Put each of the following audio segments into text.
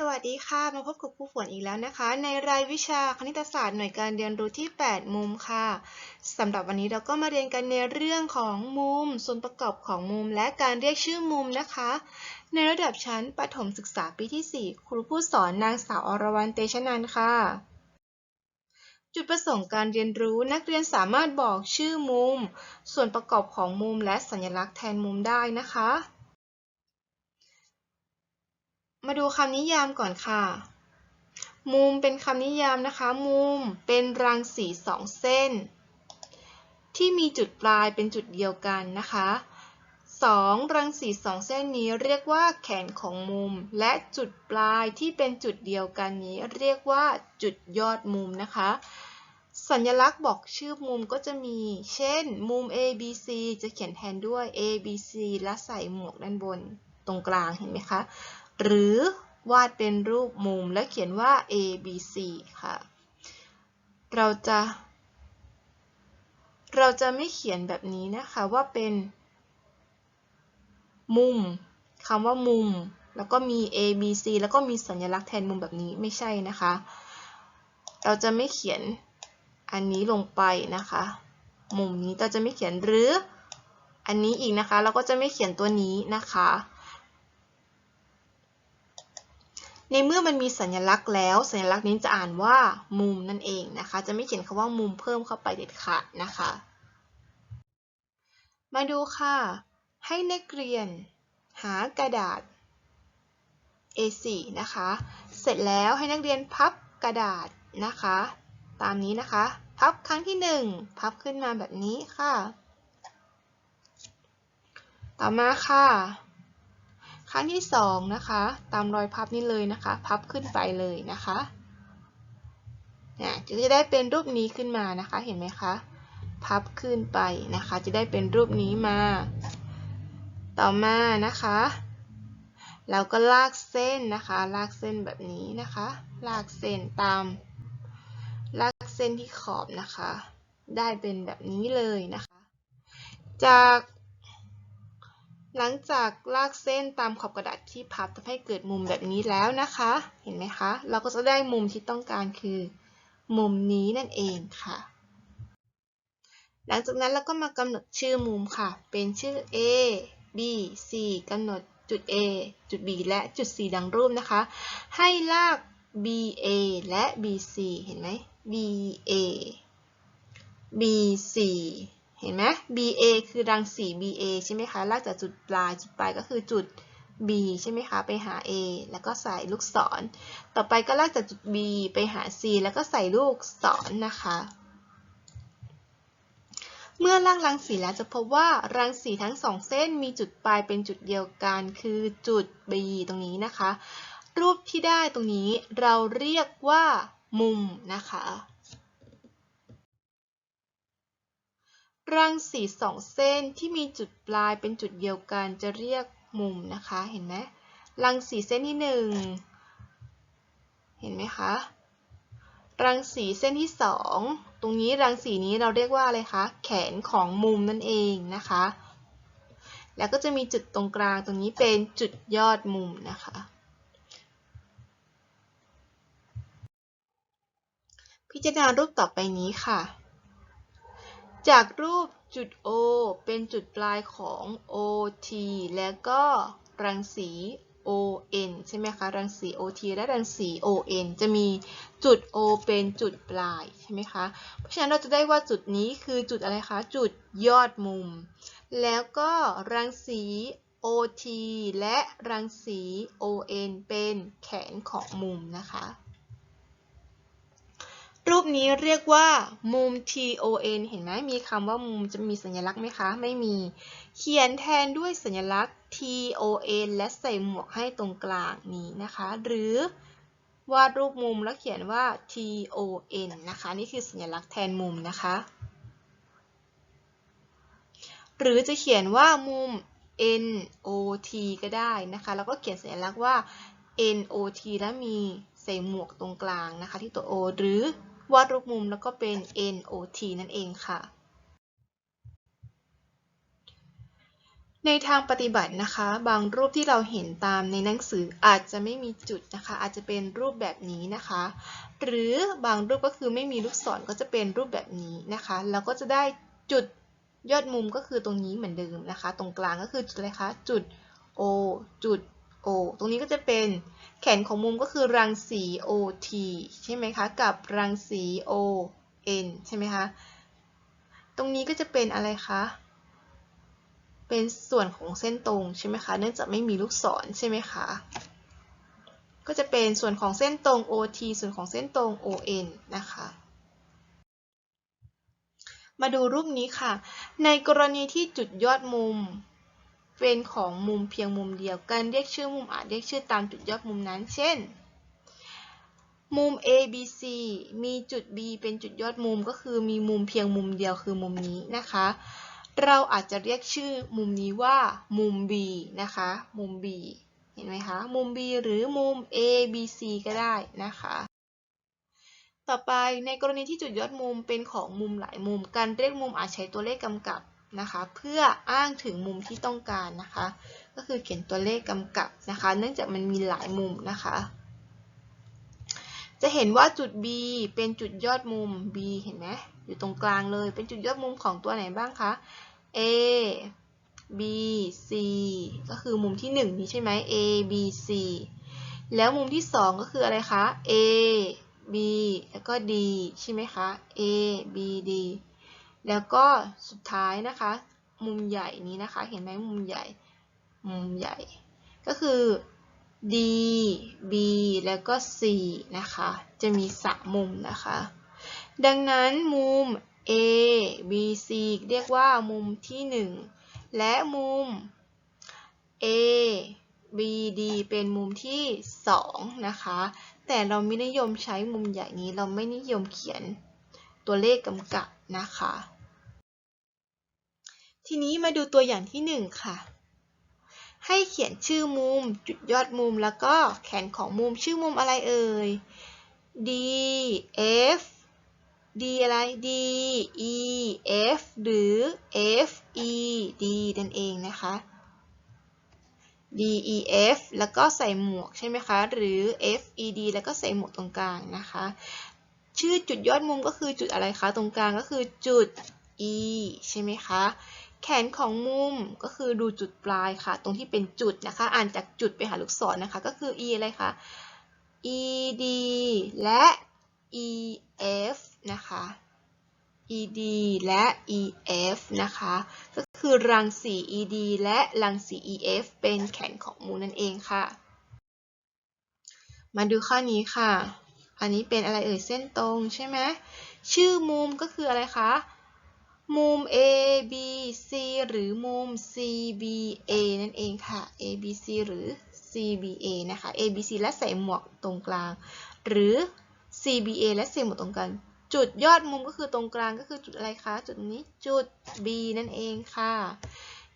สวัสดีค่ะ มาพบกับครูฝนอีกแล้วนะคะ ในรายวิชาคณิตศาสตร์หน่วยการเรียนรู้ที่ 8 มุมค่ะสำหรับวันนี้เราก็มาเรียนกันในเรื่องของมุม ส่วนประกอบของมุมและการเรียกชื่อมุมนะคะ ในระดับชั้นประถมศึกษาปีที่ 4 ครูผู้สอนนางสาวอรวรรณเตชะนันค่ะ จุดประสงค์การเรียนรู้นักเรียนสามารถบอกชื่อมุม ส่วนประกอบของมุมและสัญลักษณ์แทนมุมได้นะคะ มาดูคำนิยามก่อนค่ะ มุมเป็นคำนิยามนะคะ มุมเป็นรังสีสองเส้น ที่มีจุดปลายเป็นจุดเดียวกันนะคะสองรังสีสองเส้นนี้เรียกว่าแขนของมุม และจุดปลายที่เป็นจุดเดียวกันนี้เรียกว่าจุดยอดมุมนะคะ สัญลักษณ์บอกชื่อมุมก็จะมี เช่น มุม A B C จะเขียนแทนด้วย A B C และใส่หมวกด้านบนตรงกลางเห็นไหมคะ หรือวาดเป็นรูปมุมและเขียนว่า A B C ค่ะ เราจะ เราจะไม่เขียนแบบนี้นะคะว่าเป็น มุมคำว่ามุม แล้วก็มี A B C แล้วก็มีสัญลักษณ์แทนมุมแบบนี้ไม่ใช่นะคะ เราจะไม่เขียนอันนี้ลงไปนะคะ มุมนี้เราจะไม่เขียนหรือ อันนี้อีกนะคะ เราก็จะไม่เขียนตัวนี้นะคะ ในเมื่อมันมีสัญลักษณ์แล้ว สัญลักษณ์นี้จะอ่านว่ามุมนั่นเองนะคะ จะไม่เขียนคำว่ามุมเพิ่มเข้าไปเด็ดขาดนะคะ มาดูค่ะ ให้นักเรียน หากระดาษ A4 นะคะ เสร็จแล้วให้นักเรียนพับกระดาษนะคะ ตามนี้นะคะ พับครั้งที่ 1 พับขึ้นมาแบบนี้ค่ะ ต่อมาค่ะ ครั้งที่2นะคะ ตามรอยพับนี้เลยนะคะ พับขึ้นไปเลยนะคะเนี่ยจะได้เป็นรูปนี้ขึ้นมานะคะ เห็นไหมคะ พับขึ้นไปนะคะ จะได้เป็นรูปนี้มา ต่อมานะคะ เราก็ลากเส้นนะคะ ลากเส้นแบบนี้นะคะ ลากเส้นตาม ลากเส้นที่ขอบนะคะ ได้เป็นแบบนี้เลยนะคะ จาก หลังจากลากเส้นตามขอบกระดาษที่พับทำให้เกิดมุมแบบนี้แล้วนะคะ เห็นไหมคะ เราก็จะได้มุมที่ต้องการคือ มุมนี้นั่นเองค่ะ หลังจากนั้นเราก็มากำหนดชื่อมุมค่ะ เป็นชื่อ A B C กำหนดจุด A จุด B และจุด C ดังรูปนะคะ ให้ลาก BA และ BC เห็นไหม BA BC เห็นไหม BA คือรังสี BA ใช่ไหมคะลากจากจุดปลายจุดปลายก็คือจุด B ใช่ไหมคะ ไปหา A แล้วก็ใส่ลูกศร ต่อไปก็ลากจากจุด B ไปหา C แล้วก็ใส่ลูกศรนนะคะ เมื่อลากรังสีแล้วจะพบว่ารังสีทั้งสองเส้นมีจุดปลายเป็นจุดเดียวกันคือจุด B ตรงนี้นะคะ รูปที่ได้ตรงนี้เราเรียกว่ามุมนะคะ รังสีสองเส้นที่มีจุดปลายเป็นจุดเดียวกันจะเรียกมุมนะคะ เห็นไหมรังสีเส้นที่หนึ่งเห็นไหมคะ รังสีเส้นที่สองตรงนี้รังสีนี้เราเรียกว่าอะไรคะ แขนของมุมนั่นเองนะคะ แล้วก็จะมีจุดตรงกลางตรงนี้เป็นจุดยอดมุมนะคะ พิจารณารูปต่อไปนี้ค่ะ จากรูปจุด O เป็นจุดปลายของ OT แล้วก็รังสี ON ใช่ไหมคะ รังสี OT และรังสี ON จะมีจุด O เป็นจุดปลายใช่ไหมคะ เพราะฉะนั้นเราจะได้ว่าจุดนี้คือจุดอะไรคะ จุดยอดมุม แล้วก็รังสี OT และรังสี ON เป็นแขนของมุมนะคะ นี้เรียกว่ามุม TON เห็นไหมมีคำว่ามุมจะมีสัญลักษณ์ไหมคะ ไม่มี เขียนแทนด้วยสัญลักษณ์ TON และใส่หมวกให้ตรงกลางนี้นะคะ หรือวาดรูปมุมแล้วเขียนว่า TON นะคะ นี่คือสัญลักษณ์แทนมุมนะคะ หรือจะเขียนว่ามุม NOT ก็ได้นะคะ แล้วก็เขียนสัญลักษณ์ว่า NOT แล้วมีใส่หมวกตรงกลางนะคะที่ตัว O หรือ วาดรูปมุมแล้วก็เป็น NOT นั่นเองค่ะ ในทางปฏิบัตินะคะ บางรูปที่เราเห็นตามในหนังสืออาจจะไม่มีจุดนะคะ อาจจะเป็นรูปแบบนี้นะคะ หรือบางรูปก็คือไม่มีลูกศรก็จะเป็นรูปแบบนี้นะคะเราก็จะได้จุดยอดมุมก็คือตรงนี้เหมือนเดิมนะคะ ตรงกลางก็คือจุดอะไรคะ จุด O จุด O ตรงนี้ก็จะเป็น แขนของมุมก็คือรังสี OT ใช่ไหมคะ กับรังสี ON ใช่ไหมคะ ตรงนี้ก็จะเป็นอะไรคะ เป็นส่วนของเส้นตรงใช่ไหมคะ เนื่องจากไม่มีลูกศรใช่ไหมคะ ก็จะเป็นส่วนของเส้นตรง OT ส่วนของเส้นตรง ON นะคะมาดูรูปนี้ค่ะ ในกรณีที่จุดยอดมุม เป็นของมุมเพียงมุมเดียว การเรียกชื่อมุมอาจเรียกชื่อตามจุดยอดมุมนั้น เช่น มุม ABC มีจุด B เป็นจุดยอดมุมก็คือมีมุมเพียงมุมเดียวคือมุมนี้นะคะ เราอาจจะเรียกชื่อมุมนี้ว่ามุม B นะคะ มุม B เห็นไหมคะ มุม B หรือมุม ABC ก็ได้นะคะ ต่อไปในกรณีที่จุดยอดมุมเป็นของมุมหลายมุม การเรียกมุมอาจใช้ตัวเลขกำกับ นะคะ เพื่ออ้างถึงมุมที่ต้องการนะคะ ก็คือเขียนตัวเลขกำกับนะคะ เนื่องจากมันมีหลายมุมนะคะ จะเห็นว่าจุด B เป็นจุดยอดมุม B เห็นไหมอยู่ตรงกลางเลย เป็นจุดยอดมุมของตัวไหนบ้างคะ A B C ก็คือมุมที่ 1 นี้ใช่ไหม A B C แล้วมุมที่ 2 ก็คืออะไรคะ A B แล้วก็ D ใช่ไหมคะ A B D แล้วก็สุดท้ายนะคะ มุมใหญ่นี้นะคะ เห็นไหมมุมใหญ่ มุมใหญ่ ก็คือ D B แล้วก็ C นะคะ จะมีสามมุมนะคะ ดังนั้นมุม A B C เรียกว่ามุมที่ 1 และมุม A B D เป็นมุมที่ 2 นะคะ แต่เราไม่นิยมใช้มุมใหญ่นี้ เราไม่นิยมเขียนตัวเลขกำกับนะคะ ทีนี้มาดูตัวอย่างที่ 1 ค่ะ ให้เขียนชื่อมุม จุดยอดมุมแล้วก็แขนของมุมชื่อมุมอะไรเอ่ย D F D อะไร D E F หรือ F E D นั่นเองนะคะ D E F แล้วก็ใส่หมวกใช่ไหมคะ หรือ F E D แล้วก็ใส่หมวกตรงกลางนะคะ ชื่อจุดยอดมุมก็คือจุดอะไรคะ ตรงกลางก็คือจุด E ใช่ไหมคะ แขนของมุมก็คือดูจุดปลายค่ะ ตรงที่เป็นจุดนะคะ อ่านจากจุดไปหาลูกศรนะคะ ก็คือ E อะไรคะ E D และ E F นะคะ ED และ EF นะคะ ก็คือรังสี ED และรังสี EF เป็นแขนของมุมนั่นเองค่ะ มาดูข้อนี้ค่ะ อันนี้เป็นอะไรเอ่ยเส้นตรงใช่ไหม ชื่อมุมก็คืออะไรคะ มุม ABC หรือมุม CBA นั่นเองค่ะ ABC หรือ CBA นะคะ ABC และใส่หมวกตรงกลาง หรือ CBA และใส่หมวกตรงกลาง จุดยอดมุมก็คือตรงกลางก็คือจุดอะไรคะ จุดนี้จุด B นั่นเองค่ะ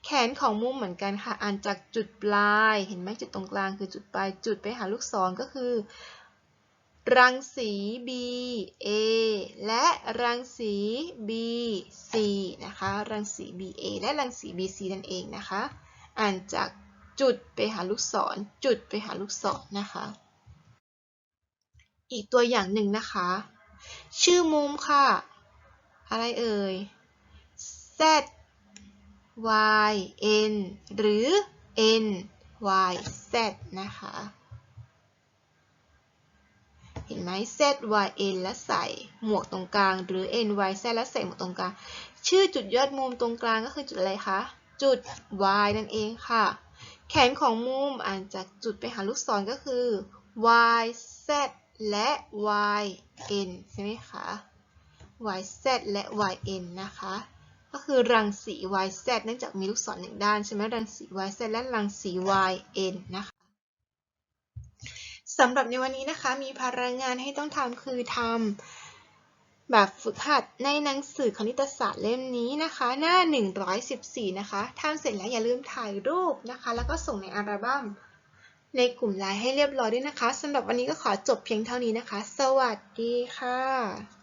แขนของมุมเหมือนกันค่ะ อ่านจากจุดปลาย เห็นไหมจุดตรงกลางคือจุดปลาย จุดไปหาลูกศรก็คือ รังสี B A และรังสี B C นะคะ รังสี B A และรังสี B C นั่นเองนะคะ อ่านจากจุดไปหาลูกศร จุดไปหาลูกศรนะคะ อีกตัวอย่างหนึ่งนะคะ ชื่อมุมค่ะ อะไรเอ่ย Z Y N หรือ N Y Z นะคะ เห็นไหม Z Y N และใส่หมวกตรงกลาง หรือ N Y Z และใส่หมวกตรงกลาง ชื่อจุดยอดมุมตรงกลางก็คือจุดอะไรคะ จุด Y นั่นเองค่ะ แขนของมุมอ่านจากจุดไปหาลูกศรก็คือ Y Z และ Y N ใช่ไหมคะ Y Z และ Y N นะคะ ก็คือรังสี Y Z เนื่องจากมีลูกศรหนึ่งด้านใช่ไหมรังสี Y Z และรังสี Y N นะคะ สำหรับในวันนี้นะคะมีภาระงานให้ต้องทำคือทำแบบฝึกหัดในหนังสือคณิตศาสตร์เล่มนี้นะคะ หน้า 114 นะคะทำเสร็จแล้วอย่าลืมถ่ายรูปนะคะ แล้วก็ส่งในอัลบั้มในกลุ่มไลน์ให้เรียบร้อยด้วยนะคะสำหรับวันนี้ก็ขอจบเพียงเท่านี้นะคะ สวัสดีค่ะ